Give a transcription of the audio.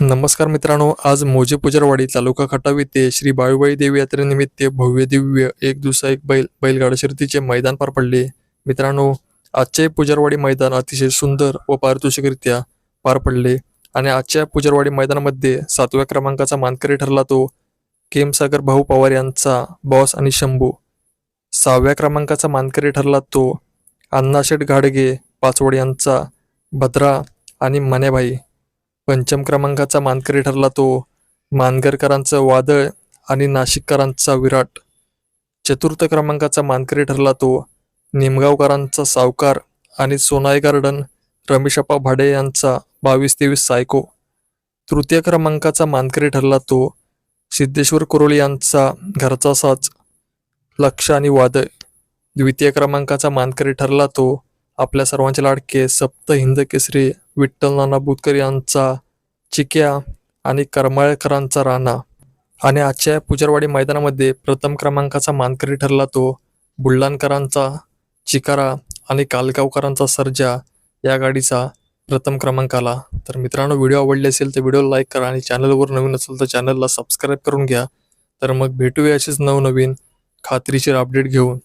नमस्कार मित्रांनो आज मोजे पुजारवाडी तालुका खटाव येथे श्री बाळूबाई देवी यात्रेनिमित्त भव्य दिव्य एक दिवसा एक बैल बैलगाडा शर्तीचे मैदान पार पडले. मित्रांनो आजचे पुजारवाडी मैदान अतिशय सुंदर व पारितोषिकरित्या पार पडले आणि आजच्या पुजारवाडी मैदानामध्ये सातव्या क्रमांकाचा मानकरी ठरला तो केमसागर भाऊ पवार यांचा बॉस आणि शंभू. सहाव्या क्रमांकाचा मानकरी ठरला तो अण्णाशेठ घाडगे पाचवड यांचा भद्रा आणि मनेभाई पंचम क्रमांकाचा मानकरी ठरला तो मानगरकरांचं वादळ आणि नाशिककरांचा विराट. चतुर्थ क्रमांकाचा मानकरी ठरला तो निमगावकरांचा सावकार आणि सोनाई गार्डन रमेशप्पा भाडे यांचा बावीस तेवीस सायको. तृतीय क्रमांकाचा मानकरी ठरला तो सिद्धेश्वर कुरोळी यांचा घरचा साच लक्ष आणि वादळ. द्वितीय क्रमांकाचा मानकरी ठरला तो आपल्या सर्वांचे लाडके सप्त हिंद केसरी विठ्ठल नाना बुतकर यांचा चिक्या आणि करमाळकरांचा राणा. आणि आजच्या पुजारवाडी मैदानामध्ये प्रथम क्रमांकाचा मानकरी ठरला तो बुलढाणकरांचा चिकारा आणि कालगावकरांचा सर्जा या गाडीचा प्रथम क्रमांक आला. तर मित्रांनो व्हिडिओ आवडले असेल तर व्हिडिओ लाईक करा आणि चॅनलवर नवीन असेल तर चॅनलला सबस्क्राईब करून घ्या. तर मग भेटूया अशीच नवनवीन खात्रीशीर अपडेट घेऊन.